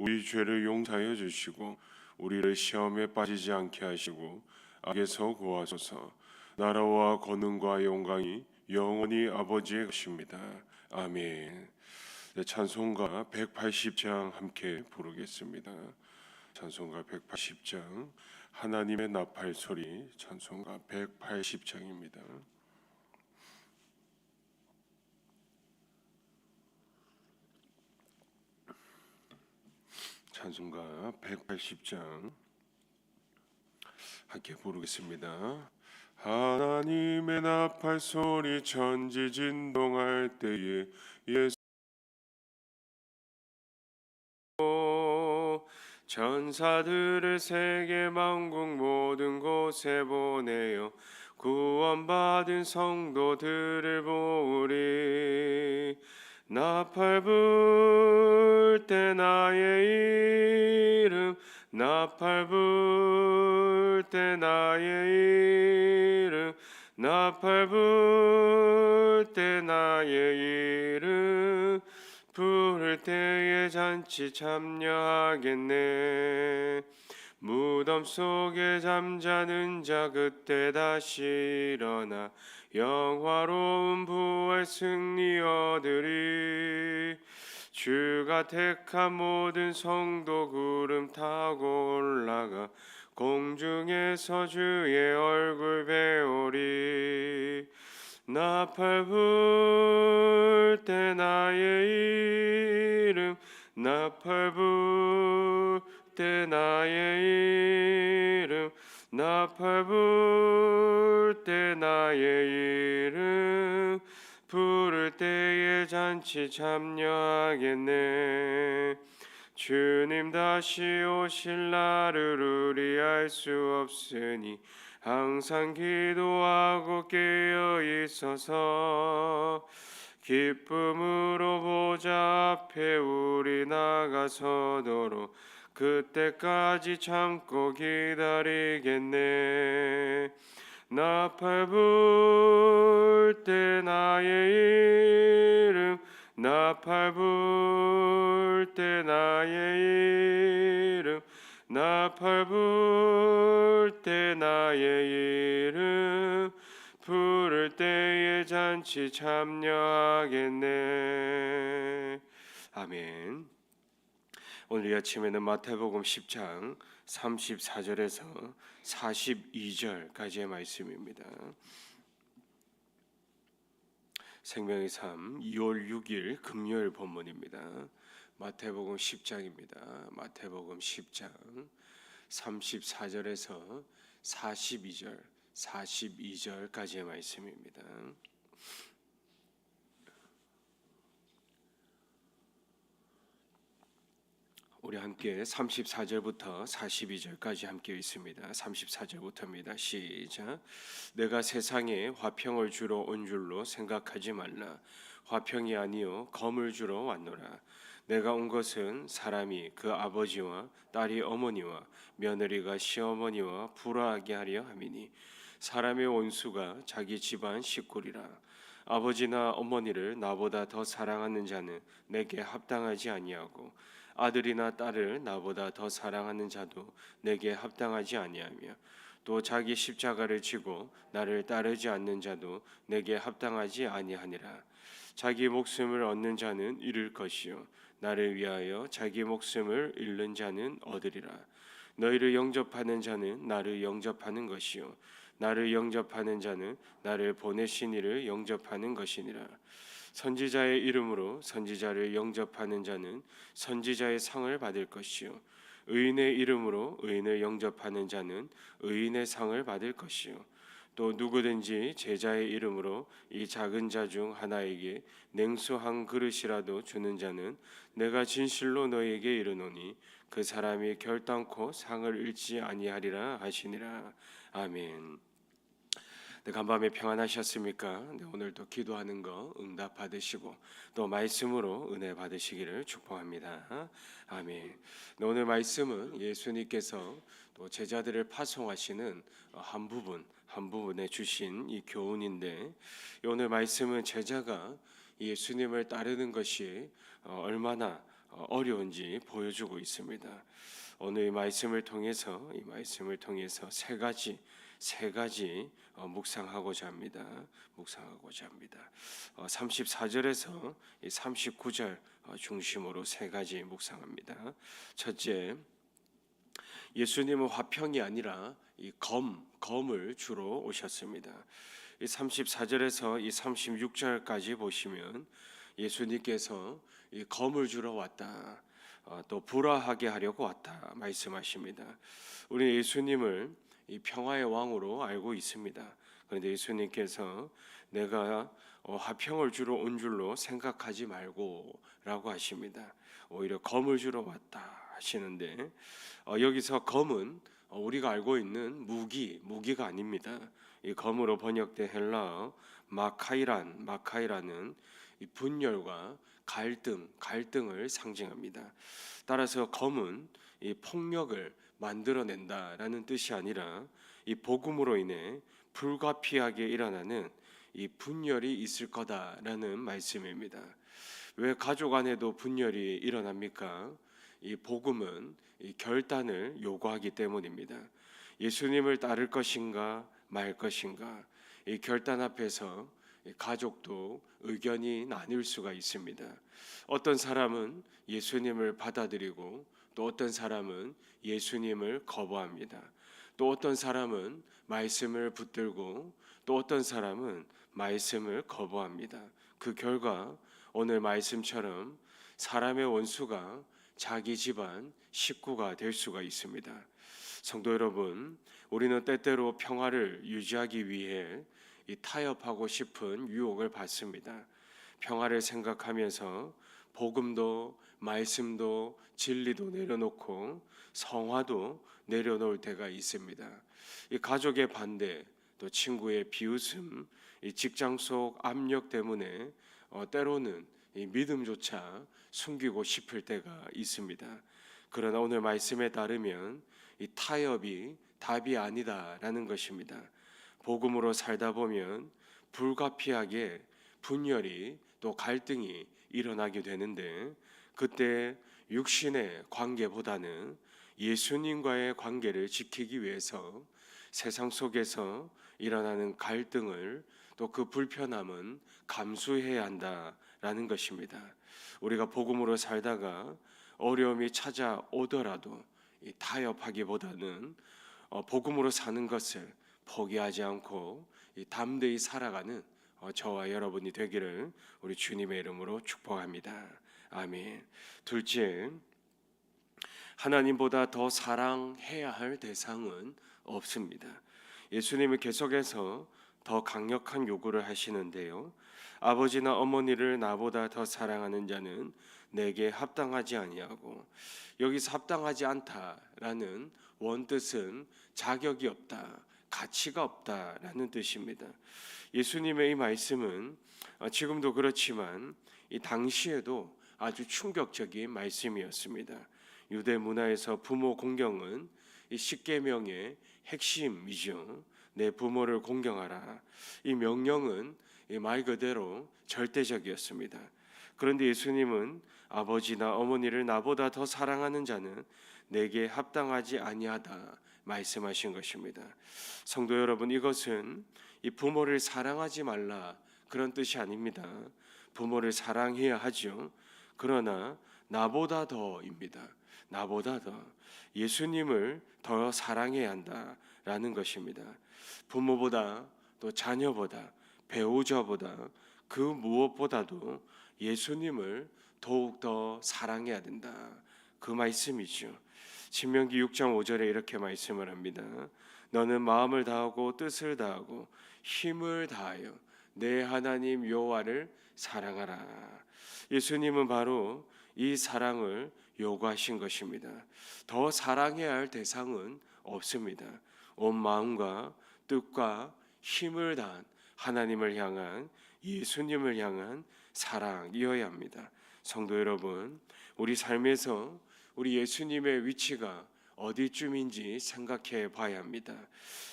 우리 죄를 용서하여 주시고 우리를 시험에 빠지지 않게 하시고 악에서 구하소서. 나라와 권능과 영광이 영원히 아버지의 것입니다. 아멘. 네, 찬송가 180장 함께 부르겠습니다. 찬송가 180장 하나님의 나팔 소리 찬송가 180장입니다. 찬송가 180장 함께 부르겠습니다. 하나님의 나팔 소리 천지 진동할 때에 예수 전사들을 세계 만국 모든 곳에 보내어 구원받은 성도들을 보으리 나팔 불 때 나의 이름 나팔 불 때 나의 이름 나팔 불 때 나의 이름. 부를 때에 잔치 참여하겠네 무덤 속에 잠자는 자 그때 다시 일어나 영화로운 부활 승리 얻으리. 주가 택한 모든 성도 구름 타고 올라가 공중에서 주의 얼굴 배우리. 나팔 불 때 나의 이름 나팔 불때 나 잔치 참여하겠네. 주님 다시 오실 날을 우리 알 수 없으니 항상 기도하고 깨어 있어서 기쁨으로 보좌 앞에 우리 나가서도록 그때까지 참고 기다리겠네. 나팔 불 때 나의 이름 나팔 불 때 나의 이름 나팔 불 때 나의 이름 부를 때에 잔치 참여하겠네 아멘 오늘 이 아침에는 마태복음 10장 34절에서 42절까지의 말씀입니다. 생명의 삶 2월 6일 금요일 본문입니다. 마태복음 10장입니다. 마태복음 10장 34절에서 42절 42절까지의 말씀입니다. 우리 함께 34절부터 42절까지 함께 있습니다. 34절부터입니다. 시작. 내가 세상에 화평을 주러 온 줄로 생각하지 말라. 화평이 아니요 검을 주러 왔노라. 내가 온 것은 사람이 그 아버지와 딸이 어머니와 며느리가 시어머니와 불화하게 하려 함이니 사람의 원수가 자기 집안 식구리라. 아버지나 어머니를 나보다 더 사랑하는 자는 내게 합당하지 아니하고 아들이나 딸을 나보다 더 사랑하는 자도 내게 합당하지 아니하며 또 자기 십자가를 지고 나를 따르지 않는 자도 내게 합당하지 아니하니라. 자기 목숨을 얻는 자는 잃을 것이요. 나를 위하여 자기 목숨을 잃는 자는 얻으리라. 너희를 영접하는 자는 나를 영접하는 것이요. 나를 영접하는 자는 나를 보내신 이를 영접하는 것이니라 선지자의 이름으로 선지자를 영접하는 자는 선지자의 상을 받을 것이요. 의인의 이름으로 의인을 영접하는 자는 의인의 상을 받을 것이요. 또 누구든지 제자의 이름으로 이 작은 자 중 하나에게 냉수 한 그릇이라도 주는 자는 내가 진실로 너희에게 이르노니 그 사람이 결단코 상을 잃지 아니하리라 하시니라. 아멘. 네, 간밤에 평안하셨습니까? 네, 오늘도 기도하는 거 응답 받으시고 또 말씀으로 은혜 받으시기를 축복합니다. 아멘. 네, 오늘 말씀은 예수님께서 또 제자들을 파송하시는 어, 한 부분 한 부분에 주신 이 교훈인데 오늘 말씀은 제자가 예수님을 따르는 것이 어, 얼마나 어, 어려운지 보여주고 있습니다. 오늘 이 말씀을 통해서 이 말씀을 통해서 세 가지 세 가지 어, 묵상하고자 합니다. 묵상하고자 합니다. 어, 34절에서 39절 어, 중심으로 세 가지 묵상합니다. 첫째, 예수님은 화평이 아니라 이 검, 검을 주로 오셨습니다. 이 34절에서 이 36절까지 보시면 예수님께서 이 검을 주러 왔다. 어, 또 불화하게 하려고 왔다 말씀하십니다. 우리 예수님을 이 평화의 왕으로 알고 있습니다. 그런데 예수님께서 내가 어, 화평을 주러 온 줄로 생각하지 말고라고 하십니다. 오히려 검을 주러 왔다 하시는데 어, 여기서 검은 어, 우리가 알고 있는 무기, 무기가 아닙니다. 이 검으로 번역된 헬라어 마카이란, 마카이라는 이 분열과 갈등, 갈등을 상징합니다. 따라서 검은 이 폭력을 만들어낸다라는 뜻이 아니라 이 복음으로 인해 불가피하게 일어나는 이 분열이 있을 거다라는 말씀입니다. 왜 가족 안에도 분열이 일어납니까? 이 복음은 이 결단을 요구하기 때문입니다. 예수님을 따를 것인가 말 것인가 이 결단 앞에서 이 가족도 의견이 나뉠 수가 있습니다. 어떤 사람은 예수님을 받아들이고 또 어떤 사람은 예수님을 거부합니다. 또 어떤 사람은 말씀을 붙들고 또 어떤 사람은 말씀을 거부합니다. 그 결과 오늘 말씀처럼 사람의 원수가 자기 집안 식구가 될 수가 있습니다. 성도 여러분, 우리는 때때로 평화를 유지하기 위해 이 타협하고 싶은 유혹을 받습니다. 평화를 생각하면서 복음도 말씀도 진리도 내려놓고 성화도 내려놓을 때가 있습니다. 이 가족의 반대, 또 친구의 비웃음, 이 직장 속 압력 때문에 어, 때로는 이 믿음조차 숨기고 싶을 때가 있습니다. 그러나 오늘 말씀에 따르면 이 타협이 답이 아니다라는 것입니다. 복음으로 살다 보면 불가피하게 분열이 또 갈등이 일어나게 되는데 그때 육신의 관계보다는 예수님과의 관계를 지키기 위해서 세상 속에서 일어나는 갈등을 또 그 불편함은 감수해야 한다라는 것입니다. 우리가 복음으로 살다가 어려움이 찾아오더라도 이 타협하기보다는 어, 복음으로 사는 것을 포기하지 않고 이 담대히 살아가는 어, 저와 여러분이 되기를 우리 주님의 이름으로 축복합니다. 아멘. 둘째, 하나님보다 더 사랑해야 할 대상은 없습니다. 예수님이 계속해서 더 강력한 요구를 하시는데요. 아버지나 어머니를 나보다 더 사랑하는 자는 내게 합당하지 아니하고 여기서 합당하지 않다라는 원뜻은 자격이 없다, 가치가 없다라는 뜻입니다. 예수님의 이 말씀은 어, 지금도 그렇지만 이 당시에도 아주 충격적인 말씀이었습니다. 유대 문화에서 부모 공경은 이 십계명의 핵심이죠. 내 부모를 공경하라. 이 명령은 이말 그대로 절대적이었습니다. 그런데 예수님은 아버지나 어머니를 나보다 더 사랑하는 자는 내게 합당하지 아니하다 말씀하신 것입니다. 성도 여러분, 이것은 이 부모를 사랑하지 말라 그런 뜻이 아닙니다. 부모를 사랑해야 하죠. 그러나 나보다 더입니다. 나보다 더 예수님을 더 사랑해야 한다라는 것입니다. 부모보다 또 자녀보다 배우자보다 그 무엇보다도 예수님을 더욱 더 사랑해야 된다. 그 말씀이죠. 신명기 6장 5절에 이렇게 말씀을 합니다. 너는 마음을 다하고 뜻을 다하고 힘을 다하여 내 하나님 여호와를 사랑하라. 예수님은 바로 이 사랑을 요구하신 것입니다. 더 사랑해야 할 대상은 없습니다. 온 마음과 뜻과 힘을 다한 하나님을 향한 예수님을 향한 사랑이어야 합니다. 성도 여러분, 우리 삶에서 우리 예수님의 위치가 어디쯤인지 생각해 봐야 합니다.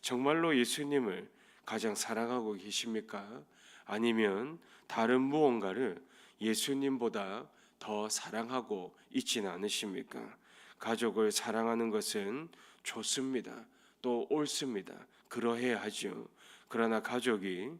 정말로 예수님을 가장 사랑하고 계십니까? 아니면 다른 무언가를 예수님보다 더 사랑하고 있지는 않으십니까? 가족을 사랑하는 것은 좋습니다. 또 옳습니다. 그러해야 하죠. 그러나 가족이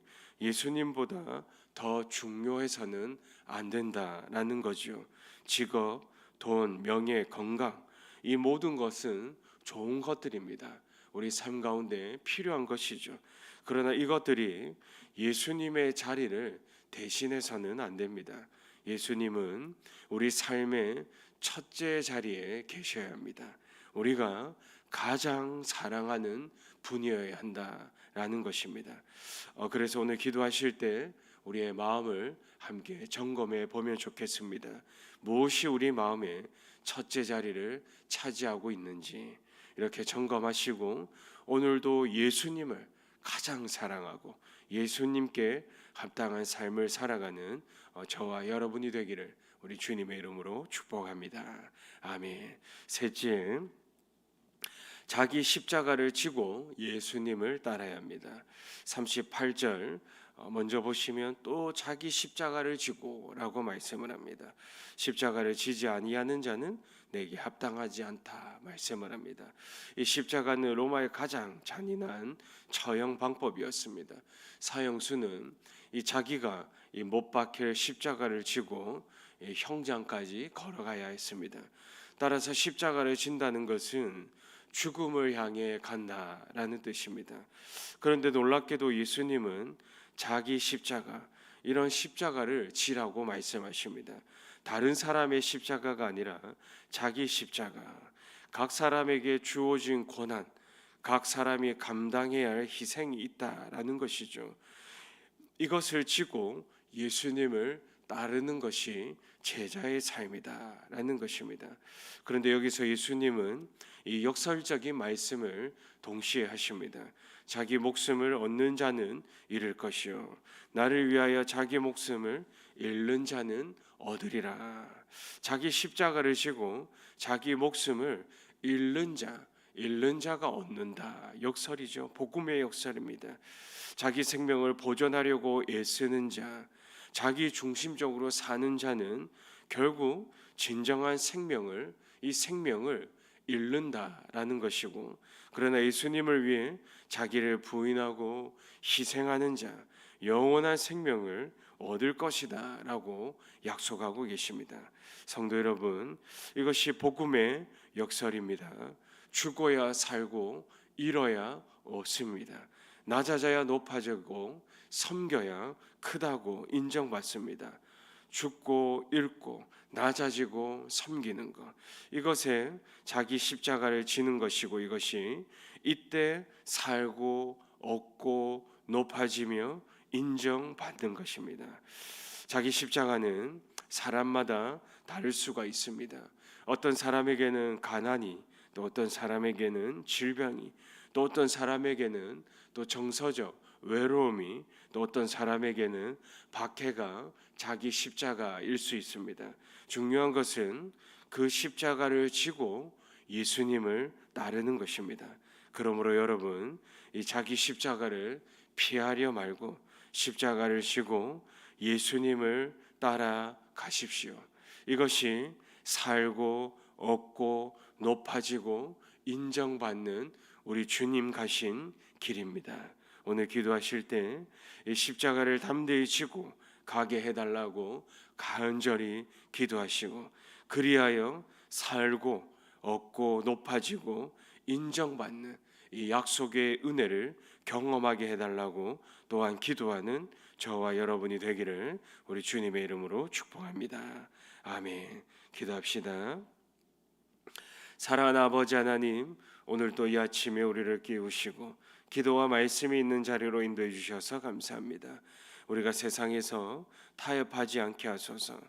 예수님보다 더 중요해서는 안 된다라는 거죠. 직업, 돈, 명예, 건강 이 모든 것은 좋은 것들입니다. 우리 삶 가운데 필요한 것이죠. 그러나 이것들이 예수님의 자리를 대신해서는 안 됩니다. 예수님은 우리 삶의 첫째 자리에 계셔야 합니다. 우리가 가장 사랑하는 분이어야 한다라는 것입니다. 어, 그래서 오늘 기도하실 때 우리의 마음을 함께 점검해 보면 좋겠습니다. 무엇이 우리 마음의 첫째 자리를 차지하고 있는지 이렇게 점검하시고 오늘도 예수님을 가장 사랑하고 예수님께 합당한 삶을 살아가는 어, 저와 여러분이 되기를 우리 주님의 이름으로 축복합니다. 아멘. 셋째, 자기 십자가를 지고 예수님을 따라야 합니다. 38절 어, 먼저 보시면 또 자기 십자가를 지고라고 말씀을 합니다. 십자가를 지지 아니하는 자는 내게 합당하지 않다 말씀을 합니다. 이 십자가는 로마의 가장 잔인한 처형 방법이었습니다. 사형수는 이 자기가 이 못 박힐 십자가를 지고 이 형장까지 걸어가야 했습니다. 따라서 십자가를 진다는 것은 죽음을 향해 간다라는 뜻입니다. 그런데 놀랍게도 예수님은 자기 십자가 이런 십자가를 지라고 말씀하십니다. 다른 사람의 십자가가 아니라 자기 십자가. 각 사람에게 주어진 고난, 각 사람이 감당해야 할 희생이 있다라는 것이죠. 이것을 지고 예수님을 따르는 것이 제자의 삶이다라는 것입니다. 그런데 여기서 예수님은 이 역설적인 말씀을 동시에 하십니다. 자기 목숨을 얻는 자는 잃을 것이요 나를 위하여 자기 목숨을 잃는 자는 얻으리라. 자기 십자가를 지고 자기 목숨을 잃는 자, 잃는 자가 얻는다. 역설이죠. 복음의 역설입니다. 자기 생명을 보존하려고 애쓰는 자, 자기 중심적으로 사는 자는 결국 진정한 생명을 이 생명을 잃는다라는 것이고 그러나 예수님을 위해 자기를 부인하고 희생하는 자 영원한 생명을 얻을 것이다라고 약속하고 계십니다. 성도 여러분, 이것이 복음의 역설입니다. 죽어야 살고 잃어야 얻습니다. 낮아져야 높아지고 섬겨야 크다고 인정받습니다. 죽고 잃고 낮아지고 섬기는 것 이것에 자기 십자가를 지는 것이고 이것이 이때 살고 얻고 높아지며 인정받는 것입니다. 자기 십자가는 사람마다 다를 수가 있습니다. 어떤 사람에게는 가난이 또 어떤 사람에게는 질병이 또 어떤 사람에게는 또 정서적 외로움이 또 어떤 사람에게는 박해가 자기 십자가일 수 있습니다. 중요한 것은 그 십자가를 지고 예수님을 따르는 것입니다. 그러므로 여러분 이 자기 십자가를 피하려 말고 십자가를 지고 예수님을 따라 가십시오. 이것이 살고 얻고 높아지고 인정받는 우리 주님 가신 길입니다. 오늘 기도하실 때 이 십자가를 담대히 지고 가게 해달라고 간절히 기도하시고 그리하여 살고 얻고 높아지고 인정받는 이 약속의 은혜를 경험하게 해달라고 또한 기도하는 저와 여러분이 되기를 우리 주님의 이름으로 축복합니다. 아멘. 기도합시다. 사랑하는 아버지 하나님, 오늘도 이 아침에 우리를 깨우시고 기도와 말씀이 있는 자리로 인도해 주셔서 감사합니다. 우리가 세상에서 타협하지 않게 하소서.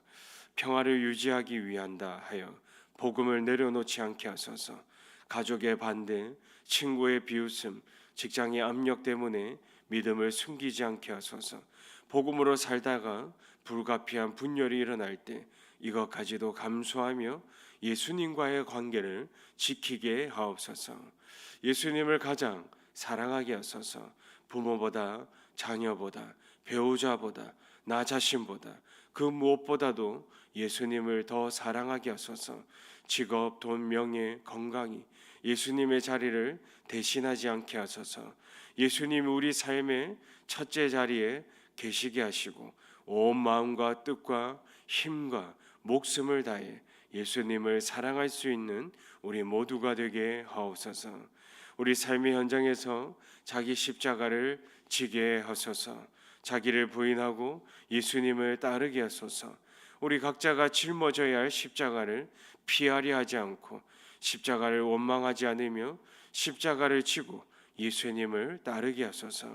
평화를 유지하기 위한다 하여 복음을 내려놓지 않게 하소서. 가족의 반대, 친구의 비웃음, 직장의 압력 때문에 믿음을 숨기지 않게 하소서. 복음으로 살다가 불가피한 분열이 일어날 때 이것까지도 감수하며 예수님과의 관계를 지키게 하옵소서. 예수님을 가장 사랑하게 하소서. 부모보다 자녀보다 배우자보다 나 자신보다 그 무엇보다도 예수님을 더 사랑하게 하소서. 직업, 돈, 명예, 건강이 예수님의 자리를 대신하지 않게 하소서. 예수님 우리 삶의 첫째 자리에 계시게 하시고 온 마음과 뜻과 힘과 목숨을 다해 예수님을 사랑할 수 있는 우리 모두가 되게 하옵소서. 우리 삶의 현장에서 자기 십자가를 지게 하소서. 자기를 부인하고 예수님을 따르게 하소서. 우리 각자가 짊어져야 할 십자가를 피하려 하지 않고 십자가를 원망하지 않으며 십자가를 지고 예수님을 따르게 하소서.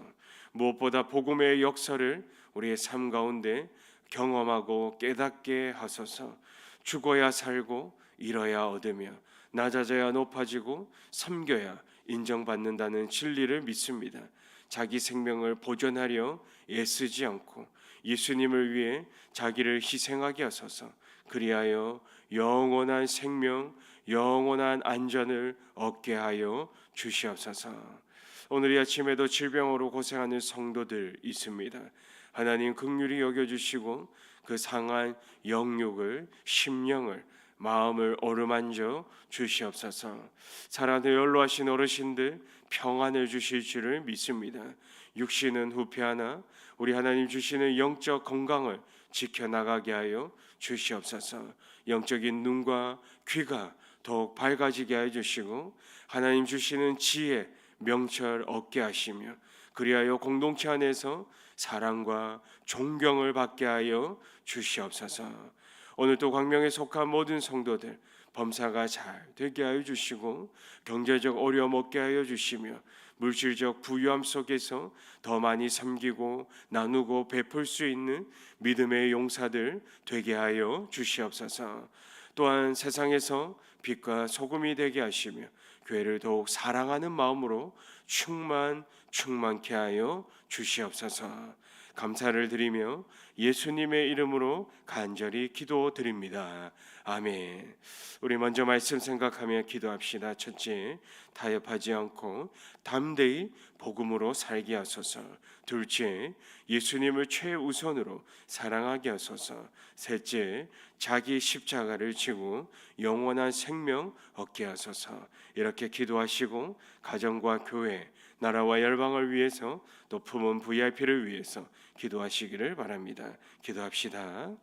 무엇보다 복음의 역사를 우리의 삶 가운데 경험하고 깨닫게 하소서. 죽어야 살고 잃어야 얻으며 낮아져야 높아지고 섬겨야 인정받는다는 진리를 믿습니다. 자기 생명을 보존하려 애쓰지 않고 예수님을 위해 자기를 희생하게 하소서. 그리하여 영원한 생명, 영원한 안전을 얻게 하여 주시옵소서. 오늘 이 아침에도 질병으로 고생하는 성도들 있습니다. 하나님 긍휼히 여겨 주시고 그 상한 영육을 심령을 마음을 어루만져 주시옵소서. 살아도 연로하신 어르신들 평안을 주실 줄을 믿습니다. 육신은 후패하나 우리 하나님 주시는 영적 건강을 지켜나가게 하여 주시옵소서. 영적인 눈과 귀가 더욱 밝아지게 해 주시고 하나님 주시는 지혜 명철 얻게 하시며 그리하여 공동체 안에서 사랑과 존경을 받게 하여 주시옵소서. 오늘도 광명에 속한 모든 성도들 범사가 잘 되게 하여 주시고 경제적 어려움 없게 하여 주시며 물질적 부유함 속에서 더 많이 섬기고 나누고 베풀 수 있는 믿음의 용사들 되게 하여 주시옵소서. 또한 세상에서 빛과 소금이 되게 하시며 교회를 더욱 사랑하는 마음으로 충만 충만케 하여 주시옵소서. 감사를 드리며 예수님의 이름으로 간절히 기도드립니다. 아멘. 우리 먼저 말씀 생각하며 기도합시다. 첫째, 타협하지 않고 담대히 복음으로 살게 하소서. 둘째, 예수님을 최우선으로 사랑하게 하소서. 셋째, 자기 십자가를 지고 영원한 생명 얻게 하소서. 이렇게 기도하시고 가정과 교회, 나라와 열방을 위해서 또 품은 VIP를 위해서 기도하시기를 바랍니다. 기도합시다.